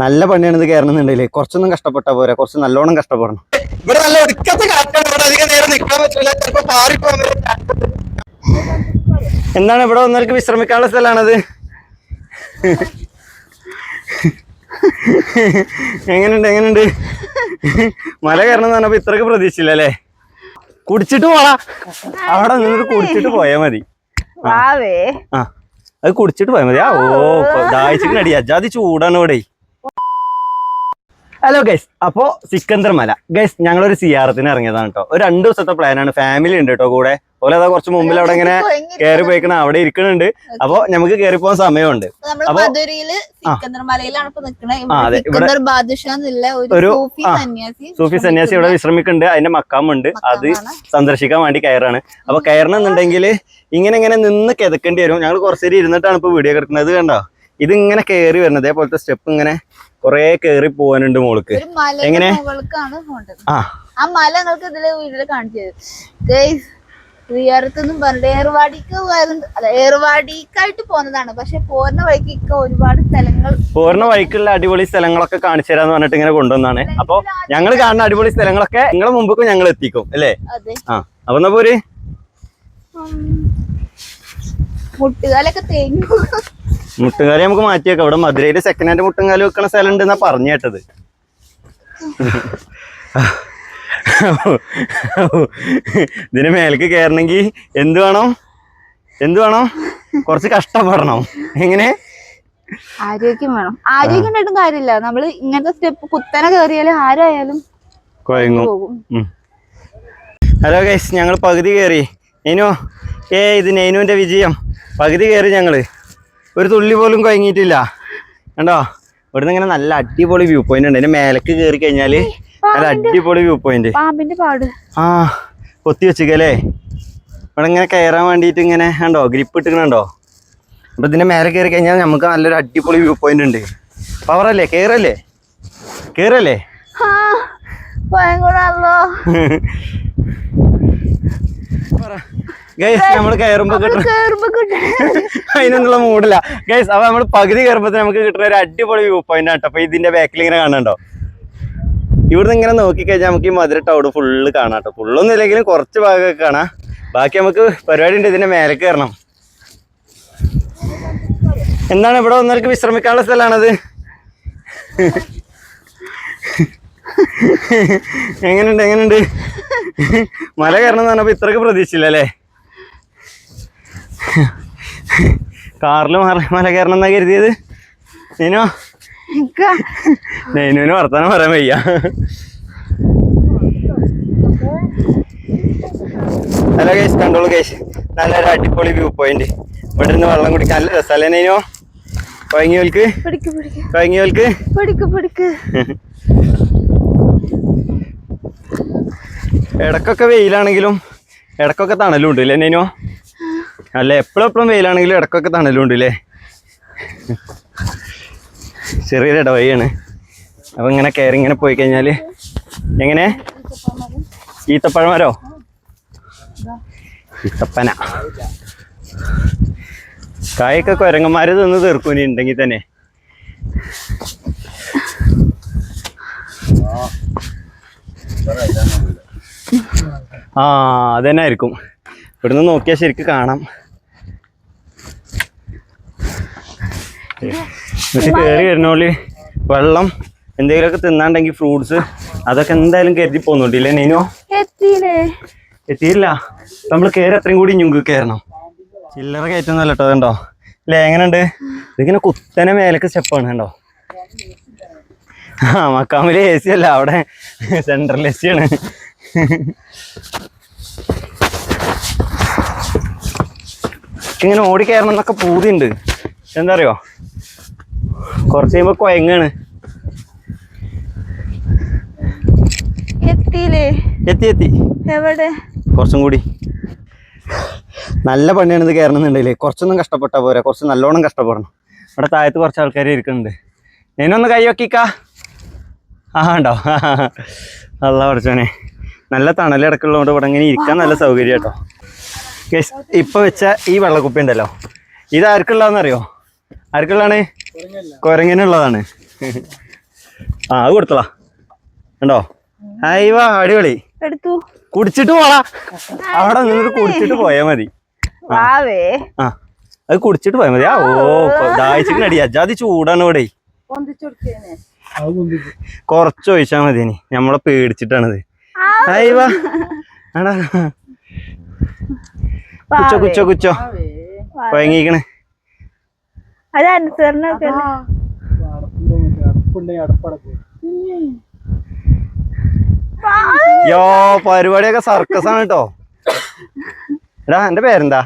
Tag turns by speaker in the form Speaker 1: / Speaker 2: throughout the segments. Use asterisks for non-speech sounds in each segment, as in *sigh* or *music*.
Speaker 1: നല്ല പണിയാണ് ഇത് കയറണമെന്നുണ്ടെങ്കിലേ കുറച്ചൊന്നും കഷ്ടപ്പെട്ടാ പോരാ കുറച്ച് നല്ലോണം കഷ്ടപ്പെടണം.
Speaker 2: ഇവിടെ നല്ല ഒടുക്കത്തെ കാറ്റാണ് ഇവിടെ അധികം നേരം നിൽക്കാൻ പറ്റില്ല ചിലപ്പോ പാറിപ്പോകാൻ വരെ chance ഉണ്ട്.
Speaker 1: എന്താണ് ഇവിടെ വന്നവർക്ക് വിശ്രമിക്കാനുള്ള സ്ഥലമാണത്? എങ്ങനെയുണ്ട് എങ്ങനെയുണ്ട് മല കയറണം എന്ന് പറഞ്ഞപ്പോ ഇത്രക്ക് പ്രതീക്ഷിച്ചില്ല അല്ലേ? കുടിച്ചിട്ട് പോടാ. അവിടെ നിന്നിട്ട് കുടിച്ചിട്ട് പോയാ മതി. ആ. അത് കുടിച്ചിട്ട് പോയാ മതി. ആ ഓ ദാഹിച്ചിട്ട് അടി അജാതി ചൂടാണ് ഇവിടെ ഹലോ ഗൈസ് അപ്പോ സിക്കന്ദർ മല ഗൈസ് ഞങ്ങളൊരു സിയാറത്തിന് ഇറങ്ങിയതാണ് കേട്ടോ ഒരു രണ്ട് ദിവസത്തെ പ്ലാനാണ് ഫാമിലി ഉണ്ട് കേട്ടോ കൂടെ. അതുപോലെ അതാ കുറച്ച് മുമ്പിൽ അവിടെ ഇങ്ങനെ കയറി പോയിക്കണ. അവിടെ ഇരിക്കണുണ്ട്. അപ്പൊ നമുക്ക് കയറി പോകാൻ സമയമുണ്ട്. അതെ. ഇവിടെ- ഒരു-
Speaker 3: സൂഫി സന്യാസി
Speaker 1: ഇവിടെ വിശ്രമിക്കുന്നുണ്ട്. അതിന്റെ മക്കാമുണ്ട്. അത് സന്ദർശിക്കാൻ വേണ്ടി കയറാണ്. അപ്പൊ കയറണം എന്നുണ്ടെങ്കിൽ ഇങ്ങനെ ഇങ്ങനെ നിന്ന് കിതക്കേണ്ടി വരും. ഞങ്ങൾ കുറച്ച് നേരം ഇരുന്നിട്ടാണ് ഇപ്പൊ വീഡിയോ കിടക്കുന്നത് കണ്ടോ ഇത് ഇങ്ങനെ കയറി വരുന്നത്. അതേപോലത്തെ സ്റ്റെപ്പ് ഇങ്ങനെ കുറെ കേറി പോവാനുണ്ട് മോൾക്ക്. എങ്ങനെ? ആ.
Speaker 3: ആ മല നിങ്ങൾക്ക് ഇതിൽ വീട്ടിൽ കാണിച്ചു തരും. ഉയരത്തൊന്നും പറഞ്ഞിട്ട് ഏർവാടിക്ക് അല്ല ഏർവാടിക്കായിട്ട് പോന്നതാണ്. പക്ഷെ പോരുന്ന വഴിക്ക് ഒരുപാട് സ്ഥലങ്ങൾ
Speaker 1: പോരുന്ന വഴിക്കുള്ള അടിപൊളി സ്ഥലങ്ങളൊക്കെ കാണിച്ചു തരാന്ന് പറഞ്ഞിട്ട് ഇങ്ങനെ കൊണ്ടുവന്നാണ്. അപ്പൊ ഞങ്ങൾ കാണുന്ന അടിപൊളി സ്ഥലങ്ങളൊക്കെ നിങ്ങളെ മുമ്പ് ഞങ്ങൾ എത്തിക്കും അല്ലേ? ആ അപ്പൊ എന്നാ പോര്?
Speaker 3: മുട്ടുകാലൊക്കെ തേഞ്ഞു.
Speaker 1: മുട്ടുകാലി നമുക്ക് മാറ്റി വെക്കാം ഇവിടെ മധുരയിൽ സെക്കൻഡ് ഹാൻഡ് മുട്ടുംകാലി വെക്കണ സ്ഥലം ഉണ്ട് എന്നാ പറഞ്ഞു കേട്ടത്. ഇതിന് മേലേക്ക് കയറണമെങ്കിൽ എന്ത് വേണം? എന്ത് വേണം? കുറച്ച് കഷ്ടപ്പെടണം. എങ്ങനെ?
Speaker 3: ആരോഗ്യം വേണം. ആരോഗ്യം ഉണ്ടായിട്ടും കാര്യമില്ല. നമ്മൾ ഇങ്ങനത്തെ സ്റ്റെപ്പ് കുത്തനെ കയറിയാലും ആരായാലും
Speaker 1: കുഴങ്ങും ഹലോ ഗൈസ് ഞങ്ങൾ പകുതി കയറി. നെയ്നു ഏ ഇത് നെയ്നുവിന്റെ വിജയം. പകുതി കയറി ഞങ്ങൾ ഒരു തുള്ളി പോലും കുഴങ്ങിയിട്ടില്ല കണ്ടോ? ഇവിടുന്ന് ഇങ്ങനെ നല്ല അടിപൊളി വ്യൂ പോയിന്റ് ഉണ്ട്. അതിന്റെ മേലക്ക് കയറി കഴിഞ്ഞാൽ നല്ല അടിപൊളി വ്യൂ പോയിന്റ്
Speaker 3: പാമ്പിന്റെ പാട്.
Speaker 1: ആ കൊത്തി വെച്ചിക്കല്ലേ ഇവിടെ ഇങ്ങനെ കയറാൻ വേണ്ടിയിട്ട് ഇങ്ങനെ കണ്ടോ? ഗ്രിപ്പ് ഇട്ടിക്കണുണ്ടോ അപ്പൊ ഇതിന്റെ മേലെ കയറി കഴിഞ്ഞാൽ നമുക്ക് നല്ലൊരു അടിപൊളി വ്യൂ പോയിന്റ് ഉണ്ട്. പവറല്ലേ കയറല്ലേ കയറല്ലേ ഗൈസ് നമ്മൾ കയറുമ്പോ അതിനൊന്നുള്ള മൂടില്ല ഗൈസ് അപ്പൊ നമ്മൾ പകുതി കയറുമ്പോ നമുക്ക് കിട്ടുന്ന ഒരു അടിപൊളി വ്യൂ പോയിന്റ് ആട്ടോ അപ്പൊ ഇതിന്റെ ബാക്കിൽ ഇങ്ങനെ കാണണ്ടോ ഇവിടുന്ന് ഇങ്ങനെ നോക്കിക്കഴിഞ്ഞാൽ നമുക്ക് ഈ മധുര ടൗഡ് ഫുള്ള് കാണാം കേട്ടോ ഫുള്ളൊന്നും ഇല്ലെങ്കിലും കുറച്ച് ഭാഗമൊക്കെ കാണാം. ബാക്കി നമുക്ക് പരിപാടി ഉണ്ട് ഇതിന്റെ മേലെ കയറണം എന്താണ് ഇവിടെ വന്നവർക്ക് വിശ്രമിക്കാനുള്ള സ്ഥലമാണത്? *laughs* എങ്ങനെയുണ്ട് എങ്ങനെയുണ്ട്? മല കയറണം എന്ന് പറഞ്ഞപ്പോ ഇത്രക്ക് പ്രതീക്ഷയില്ല അല്ലേ? കാറിൽ മല കയറണം എന്നാ കരുതിയത്? നീനോ? നെയ്നുവിന് വർത്താനം പറയാൻ വയ്യ. ഹലോ കേസ് കണ്ടോളൂ കേസ് നല്ലൊരു അടിപൊളി വ്യൂ പോയിന്റ് ഇവിടെ നിന്ന് വെള്ളം കുടിക്കാൻ നല്ല രസമല്ലേ നെയ്നോ കൊയങ്ങിയോൽക്ക്?
Speaker 3: പിടിക്ക് പിടിക്ക്.
Speaker 1: ഇടക്കൊക്കെ വെയിലാണെങ്കിലും ഇടക്കൊക്കെ തണലും ഉണ്ട് അല്ലേ നെയ്നോ അല്ല എപ്പോഴെപ്പോഴും എപ്പോഴും വെയിലാണെങ്കിലും ഇടക്കൊക്കെ തണലുണ്ട് അല്ലേ ചെറിയൊരു ഇടവഴിയാണ്. അപ്പം ഇങ്ങനെ കയറി ഇങ്ങനെ പോയി കഴിഞ്ഞാൽ എങ്ങനെ? ഈത്തപ്പഴം വരോ ഈത്തപ്പന. കായൊക്കെ കുരങ്ങന്മാർ തിന്ന് തീർക്കൂനി ഉണ്ടെങ്കിൽ തന്നെ. ആ അതന്നെ ആയിരിക്കും. ഇവിടുന്ന് നോക്കിയാൽ ശരിക്ക് കാണാം. എന്നിട്ട് കയറി വരുന്നോളി. വെള്ളം എന്തെങ്കിലുമൊക്കെ തിന്നാണ്ടെങ്കിൽ ഫ്രൂട്ട്സ് അതൊക്കെ എന്തായാലും കരുതി പോകുന്നുണ്ടില്ലേ നീനോ?
Speaker 3: എത്തിയില്ലേ
Speaker 1: നമ്മൾ കയറി അത്രയും കൂടി ഞുങ്ക് കയറണം. ചില്ലറ കയറ്റുന്നല്ല കേട്ടോ അതുണ്ടോ? അല്ലേ എങ്ങനെയുണ്ട്? ഇതിങ്ങനെ കുത്തനെ മേലൊക്കെ സ്റ്റെപ്പാണ് കണ്ടോ? ആ മക്കാമിലെ എ സി അല്ല അവിടെ സെൻട്രൽ എ സി ആണ്. ഇങ്ങനെ ഓടി കയറണം എന്നൊക്കെ പൂതിയുണ്ട്. എന്താ അറിയോ? കുറച്ച് കഴിയുമ്പോ കൊയങ്ങാണ്.
Speaker 3: എത്തിയില്ലേ?
Speaker 1: എത്തി എത്തി.
Speaker 3: എവിടെ?
Speaker 1: കുറച്ചും കൂടി. നല്ല പണിയാണ് ഇത് കയറണമെന്നുണ്ടെങ്കിലേ കുറച്ചൊന്നും കഷ്ടപ്പെട്ടാൽ പോരാ കുറച്ച് നല്ലോണം കഷ്ടപ്പെടണം. ഇവിടെ താഴത്ത് കുറച്ച് ആൾക്കാർ ഇരിക്കുന്നുണ്ട്. ഞാനൊന്ന് കൈ വെക്കിക്ക. ആ ഉണ്ടോ? അല്ല പഠിച്ചോനെ നല്ല തണലടക്കുള്ളതുകൊണ്ട് ഇവിടെ ഇങ്ങനെ ഇരിക്കാൻ നല്ല സൗകര്യം കേട്ടോ. ഇപ്പൊ വെച്ച ഈ വെള്ളക്കുപ്പി ഉണ്ടല്ലോ. ഇത് ആർക്കുള്ളതെന്നറിയോ ആർക്കുള്ളതാണ്? കുരങ്ങനുള്ളതാണ്. ആ അത് കൊടുത്തളാ. ഉണ്ടോ അയ്യോ അടിപൊളി.
Speaker 3: എടുത്തു.
Speaker 1: കുടിച്ചിട്ട് പോളാ അവിടെ നിന്നിട്ട് കുടിച്ചിട്ട് പോയാ മതി. ആ. അത് കുടിച്ചിട്ട് പോയാ മതി. ആ ഓ ദാഹിച്ചിട്ടടി അജാതി ചൂടാണ് ഇവിടെ. കൊറച്ച് ഒഴിച്ചാ മതി ഇനി. നമ്മളെ പേടിച്ചിട്ടാണിത്. അയ്യോ ആടാ. കുച്ചോ കുച്ചോ കുച്ചോ. കൊയങ്ങിക്കണ്.
Speaker 3: അത്
Speaker 1: യോ പരിപാടിയൊക്കെ സർക്കസ് ആണ് കേട്ടോ എടാ എന്റെ പേരെന്താ?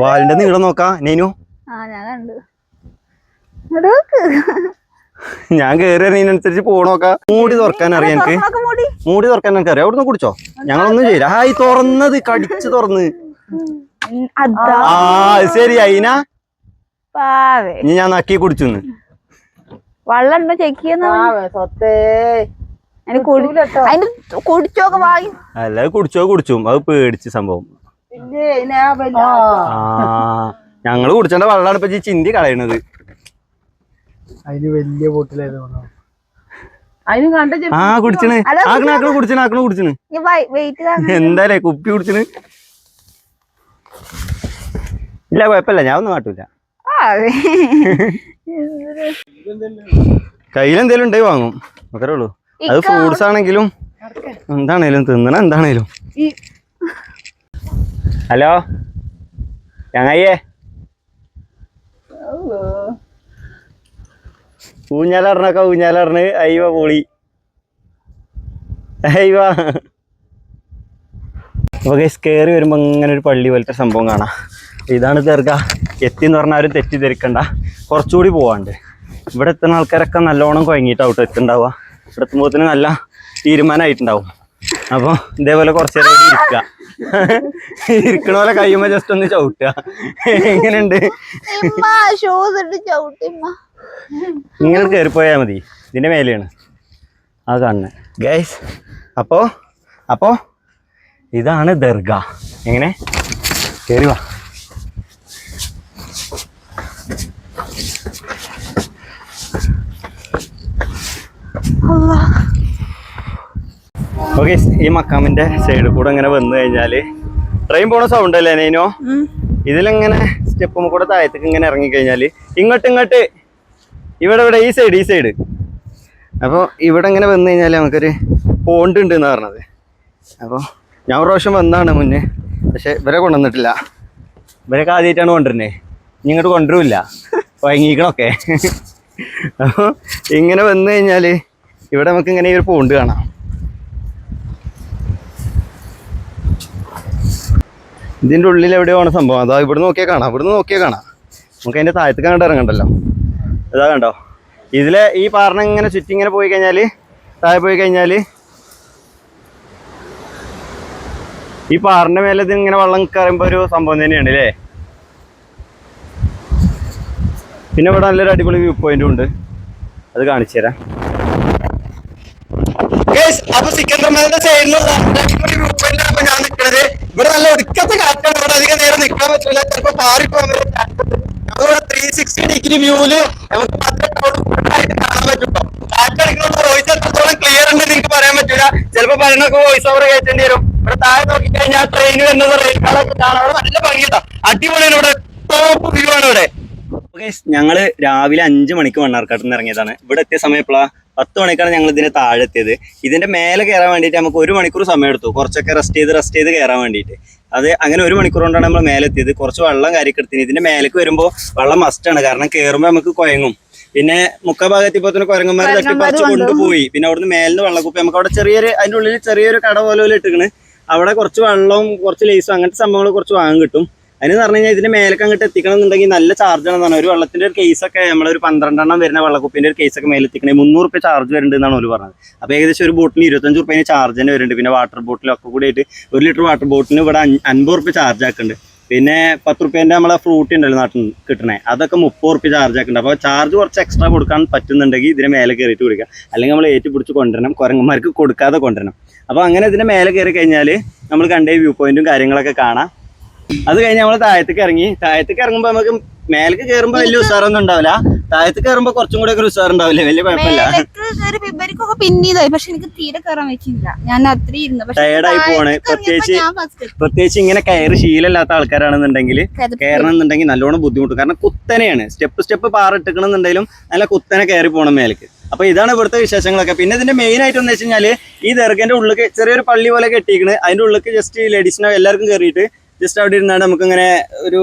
Speaker 1: വാലിന്റെ നീളം നോക്കാ നീനു.
Speaker 3: ഞാൻ
Speaker 1: കേറി അതിനനുസരിച്ച് പോണോക്കാ മൂടി തുറക്കാൻ അറിയാം എനിക്ക്.
Speaker 3: മൂടി.
Speaker 1: തുറക്കാൻ എനിക്ക് അറിയാം. അവിടുന്ന് കുടിച്ചോ? ഞങ്ങളൊന്നും ചെയ്യില്ല ഹായ് തുറന്നത് കടിച്ച് തുറന്ന്. ആ ശരി അയിന.
Speaker 3: പാവേ.
Speaker 1: ഇനി ഞാൻ നക്കി കുടിച്ചു
Speaker 3: വെള്ളം ഉണ്ടോ ചെക്ക് ചെയ്യുന്ന കുടിച്ചോക്കെ വാങ്ങി
Speaker 1: അല്ല കുടിച്ചോ കുടിച്ചും. അത് പേടിച്ച് സംഭവം. ആ ഞങ്ങൾ കുടിച്ചേണ്ട വെള്ളമാണ് ഇപ്പൊ ചിന്തി കളയണത്.
Speaker 2: അതിന് വലിയ ബോട്ടിലായിരുന്നു
Speaker 4: അതിന് കണ്ട
Speaker 1: ആ കുടിച്ചണ്.
Speaker 3: അല്ല,
Speaker 1: ആക്കണ ആക്കണ എന്തായാലേ കുപ്പി കുടിച്ചണ്? ഇല്ല കുഴപ്പമില്ല. ഞാൻ ഒന്നും കാട്ടൂല. കയ്യിലെന്തേലും ഉണ്ടെങ്കിൽ വാങ്ങും. അത്രേ ഉള്ളൂ. അത് ഫ്രൂട്ട്സ് ആണെങ്കിലും എന്താണേലും തിന്നണ എന്താണേലും. ഹലോ? ഞങ്ങയ്യേ ഊഞ്ഞാലറിനൊക്കെ ഊഞ്ഞാലറിന് അയ്യോ പൊളി. അയ്യോ. അപ്പൊ ഗൈസ് കയറി വരുമ്പോൾ ഇങ്ങനെ ഒരു പള്ളി പോലത്തെ സംഭവം കാണാം. ഇതാണ് തീർക്ക എത്തി എന്ന് പറഞ്ഞാൽ ആരും തെറ്റിദ്ധരിക്കണ്ട. കുറച്ചുകൂടി പോവാണ്ട്. ഇവിടെ എത്തുന്ന ആൾക്കാരൊക്കെ നല്ലോണം കുഴങ്ങിയിട്ടാവും എത്തുണ്ടാവുക. ഇവിടെ എത്തുമ്പോൾ തന്നെ നല്ല തീരുമാനമായിട്ടുണ്ടാവും അപ്പോൾ ഇതേപോലെ കുറച്ച് നേരം ഇരിക്കുക. ഇരിക്കണ പോലെ കഴിയുമ്പോൾ ജസ്റ്റ് ഒന്ന് ചവിട്ടുക. എങ്ങനെയുണ്ട്? ഇങ്ങനെ കയറിപ്പോയാൽ മതി. ഇതിന്റെ മേലെയാണ്. ആ കാണുന്നത് ഗൈസ് അപ്പോൾ അപ്പോൾ ഇതാണ് ദർഗ. എങ്ങനെ? കയറി വാ. ഓക്കെ ഈ മക്കാമിന്റെ സൈഡിൽ കൂടെ ഇങ്ങനെ വന്നു കഴിഞ്ഞാൽ ട്രെയിൻ പോണ സൗണ്ട് അല്ലേ നൈനോ? ഇതിലിങ്ങനെ സ്റ്റെപ്പും കൂടെ താഴത്തേക്ക് ഇങ്ങനെ ഇറങ്ങി കഴിഞ്ഞാൽ ഇങ്ങോട്ട് ഇങ്ങോട്ട്. ഇവിടെ ഇവിടെ ഈ സൈഡ് ഈ സൈഡ് അപ്പോൾ ഇവിടെ ഇങ്ങനെ വന്നു കഴിഞ്ഞാൽ നമുക്കൊരു പോണ്ട് ഉണ്ട് എന്ന് പറഞ്ഞത്. അപ്പോൾ ഞാൻ പ്രാവശ്യം വന്നാണ് മുന്നേ. പക്ഷെ ഇവരെ കൊണ്ടുവന്നിട്ടില്ല. ഇവരൊക്കെ ആദ്യമായിട്ടാണ് കൊണ്ടുവരുന്നത് ഇനി ഇങ്ങോട്ട് കൊണ്ടുവരില്ല. വൈങ്ങിക്കണമൊക്കെ അപ്പോൾ ഇങ്ങനെ വന്നു കഴിഞ്ഞാൽ ഇവിടെ നമുക്ക് ഇങ്ങനെ ഈ ഒരു പോണ്ട് കാണാം. ഇതിന്റെ ഉള്ളിൽ എവിടെയാണ് സംഭവം. അതാ ഇവിടെ നോക്കിയാൽ കാണാം. ഇവിടെ നോക്കിയാൽ കാണാം. നമുക്ക് അതിന്റെ താഴത്തേക്ക് കണ്ട് ഇറങ്ങണ്ടല്ലോ. അതാ കണ്ടോ? ഇതിലെ ഈ പാറ ഇങ്ങനെ ചുറ്റി ഇങ്ങനെ പോയി കഴിഞ്ഞാൽ താഴെ പോയി കഴിഞ്ഞാൽ ഈ പാറിന്റെ മേലെ ഇത് ഇങ്ങനെ വെള്ളം കയറുമ്പോ ഒരു സംഭവം തന്നെയാണ് അല്ലേ പിന്നെ ഇവിടെ നല്ലൊരു അടിപൊളി വ്യൂ പോയിന്റും ഉണ്ട്. അത് കാണിച്ചു തരാം.
Speaker 2: അപ്പൊ സിക്കന്ദർമാരുടെ സൈഡിൽ അപ്പൊ ഞാൻ നിൽക്കുന്നത് ഇവിടെ നല്ല ഒടുക്കത്തെ കാറ്റാണ്. ഇവിടെ അധികം നേരം നിൽക്കാൻ പറ്റില്ല ചിലപ്പോ ഉണ്ട്. നമ്മളിവിടെ ത്രീ സിക്സ്റ്റി ഡിഗ്രി വ്യൂവിൽ നമുക്ക് പത്ത് ടൗൺ ഫുള്ളായിട്ട് കാണാൻ പറ്റും കാറ്റടിക്കുന്ന വോയിസ് എത്രത്തോളം ക്ലിയർ ഉണ്ട് നിങ്ങൾക്ക് പറയാൻ പറ്റൂല. ചിലപ്പോ പറയണൊക്കെ വോയിസ് ഓവർ കയറ്റേണ്ടി വരും ഇവിടെ താഴെ നോക്കിക്കഴിഞ്ഞാൽ ട്രെയിൻ വരുന്നത് റെയിൽ കാണാം. അവിടെ നല്ല ഭംഗിയുണ്ടോ? അടിപൊളിയാണ് ഇവിടെ. ടോപ്പ് വ്യൂ ആണ് ഇവിടെ.
Speaker 1: ഞങ്ങൾ രാവിലെ അഞ്ച് മണിക്ക് മണ്ണാർക്കാട്ടിൽ നിന്ന് ഇറങ്ങിയതാണ്. ഇവിടെ എത്തിയ സമയം എപ്പോഴാ പത്ത് മണിക്കാണ് ഞങ്ങൾ ഇതിന്റെ താഴെ എത്തിയത്. ഇതിന്റെ മേലെ കയറാൻ വേണ്ടിയിട്ട് നമുക്ക് ഒരു മണിക്കൂർ സമയം എടുത്തു കുറച്ചൊക്കെ റെസ്റ്റ് ചെയ്ത് റെസ്റ്റ് ചെയ്ത് കയറാൻ വേണ്ടിയിട്ട്. അത് അങ്ങനെ ഒരു മണിക്കൂർ കൊണ്ടാണ് നമ്മൾ മേലെ എത്തിയത്. കുറച്ച് വെള്ളം കാര്യമൊക്കെ എടുത്തിന് ഇതിന്റെ മേലേക്ക് വരുമ്പോൾ വെള്ളം മസ്റ്റാണ് കാരണം കയറുമ്പോൾ നമുക്ക് കുഴങ്ങും പിന്നെ മുക്കാ ഭാഗത്ത് തന്നെ തട്ടി തട്ടിപ്പറിച്ച് കൊണ്ടുപോയി. പിന്നെ അവിടുന്ന് മേലിന് വെള്ളക്കുപ്പി. നമുക്ക് അവിടെ ചെറിയൊരു അതിന്റെ ഉള്ളിൽ ചെറിയൊരു കട പോലെ ഇട്ടിക്കണ് അവിടെ കുറച്ച് വെള്ളവും കുറച്ച് ലേസും അങ്ങനത്തെ സംഭവങ്ങൾ കുറച്ച് വാങ്ങാൻ കിട്ടും. അതിന് പറഞ്ഞു കഴിഞ്ഞാൽ ഇതിന്റെ മേലേക്ക് അങ്ങോട്ട് എത്തിക്കണം എന്നുണ്ടെങ്കിൽ നല്ല ചാർജ് ആണെന്നാണ് ഒരു വെള്ളത്തിന്റെ ഒരു കേസൊക്കെ നമ്മളൊരു പന്ത്രണ്ടെണ്ണം വരുന്ന വെള്ളക്കുപ്പിന്റെ ഒരു കേസൊക്കെ മേലെ എത്തിക്കണേ. മുന്നൂറ് റുപ്യ ചാർജ് വരുന്നുണ്ട് എന്നാണ് ഒരു പറഞ്ഞത്. അപ്പോൾ ഏകദേശം ഒരു ബോട്ടിന് ഇരുപത്തഞ്ച് റുപ്യ ചാർജ് തന്നെ വരുന്നുണ്ട്. പിന്നെ വാട്ടർ ബോട്ടിലൊക്കെ കൂടി ആയിട്ട് ഒരു ലിറ്റർ വാട്ടർ ബോട്ടിന് ഇവിടെ അൻപത് റുപ്യ ചാർജ് ആക്കുന്നുണ്ട്. പിന്നെ പത്ത് റുപ്യേന്റെ നമ്മളെ ഫ്രൂട്ട് ഉണ്ടല്ലോ നാട്ടിൽ നിന്ന് കിട്ടണേ. അതൊക്കെ മുപ്പത് റുപ്യ ചാർജ് ആക്കുന്നുണ്ട്. അപ്പോൾ ചാർജ് കുറച്ച് എക്സ്ട്രാ കൊടുക്കാൻ പറ്റുന്നുണ്ടെങ്കിൽ ഇതിന് മേലെ കയറിയിട്ട് കൊടുക്കുക അല്ലെങ്കിൽ നമ്മൾ ഏറ്റി പിടിച്ച് കൊണ്ടുവരണം കുരങ്ങന്മാർക്ക് കൊടുക്കാതെ കൊണ്ടുവരണം. അപ്പോൾ അങ്ങനെ ഇതിനെ മേലെ കയറി കഴിഞ്ഞാൽ നമ്മൾ കണ്ട വ്യൂ പോയിന്റും കാര്യങ്ങളൊക്കെ കാണാം. അത് കഴിഞ്ഞ് നമ്മൾ താഴത്തേക്ക് ഇറങ്ങി താഴത്തേക്ക് ഇറങ്ങുമ്പോൾ നമുക്ക് മേലേക്ക് കയറുമ്പോൾ വലിയ ഉസാറൊന്നും ഉണ്ടാവില്ല. താഴത്ത് കയറുമ്പോ കുറച്ചും കൂടെ ഒക്കെ ഉഷാറുണ്ടാവില്ലേ? വലിയ കുഴപ്പമില്ല.
Speaker 3: ഇവർക്കൊക്കെ പിന്നീതായി പക്ഷെ എനിക്ക് തീരെ കയറാൻ വെച്ചില്ല ഞാൻ അത്രയും ഇരുന്നു. പക്ഷെ
Speaker 1: പോവാണ്.
Speaker 3: ഇറങ്ങിയപ്പോ
Speaker 1: പ്രത്യേകിച്ച് പ്രത്യേകിച്ച് ഇങ്ങനെ കയറി ശീലമില്ലാത്ത ആൾക്കാരാണെന്നുണ്ടെങ്കിൽ കയറണം എന്നുണ്ടെങ്കിൽ നല്ലോണം ബുദ്ധിമുട്ടും. കാരണം കുത്തനെയാണ്. സ്റ്റെപ്പ് സ്റ്റെപ്പ് പാറ എന്നുണ്ടെങ്കിലും നല്ല കുത്തനെ കയറി പോകണം മേലേക്ക്. അപ്പൊ ഇതാണ് ഇവിടുത്തെ വിശേഷങ്ങളൊക്കെ. പിന്നെ ഇതിന്റെ മെയിൻ ആയിട്ട് എന്ന് വെച്ച് കഴിഞ്ഞാൽ ഈ ദർഗന്റെ ഉള്ളിൽ ചെറിയൊരു പള്ളി പോലെ കെട്ടിയിരിക്കുന്നത് അതിന്റെ ഉള്ളിൽ ജസ്റ്റ് ലേഡീസിനെ എല്ലാവർക്കും കയറിയിട്ട് ജസ്റ്റ് അവിടെ ഇരുന്നാണ്ട് നമുക്കിങ്ങനെ ഒരു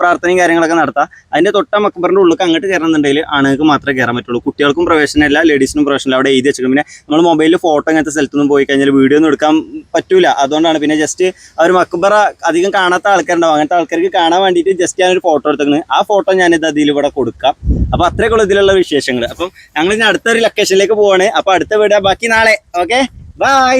Speaker 1: പ്രാർത്ഥനയും കാര്യങ്ങളൊക്കെ നടത്താം. അതിന്റെ തൊട്ട മക്കബറിന്റെ ഉള്ളിൽ അങ്ങോട്ട് കയറണമെന്നുണ്ടെങ്കിൽ ആണുങ്ങൾക്ക് മാത്രമേ കയറാൻ പറ്റുള്ളൂ. കുട്ടികൾക്കും പ്രവേശനമില്ല ലേഡീസിനും പ്രവേശനമില്ല അവിടെ എഴുതി വെച്ചിട്ടുണ്ട് പിന്നെ നമ്മൾ മൊബൈലിൽ ഫോട്ടോ അങ്ങനത്തെ സ്ഥലത്തൊന്നും പോയി കഴിഞ്ഞാൽ വീഡിയോ ഒന്നും എടുക്കാൻ പറ്റൂല. അതുകൊണ്ടാണ് പിന്നെ ജസ്റ്റ് ആ ഒരു മക്കബറ അധികം കാണാത്ത ആൾക്കാരുണ്ടാവും. അങ്ങനത്തെ ആൾക്കാർക്ക് കാണാൻ വേണ്ടിയിട്ട് ജസ്റ്റ് ഞാനൊരു ഫോട്ടോ എടുത്തേക്കുന്നത് ആ ഫോട്ടോ ഞാനിത് അതിൽ ഇവിടെ കൊടുക്കാം. അപ്പോൾ അത്രയൊക്കെ ഇതിലുള്ള വിശേഷങ്ങൾ അപ്പം ഞങ്ങൾ ഇനി അടുത്തൊരു ലൊക്കേഷനിലേക്ക് പോവാണ്. അപ്പോൾ അടുത്ത വീഡിയോ ബാക്കി നാളെ. Okay bye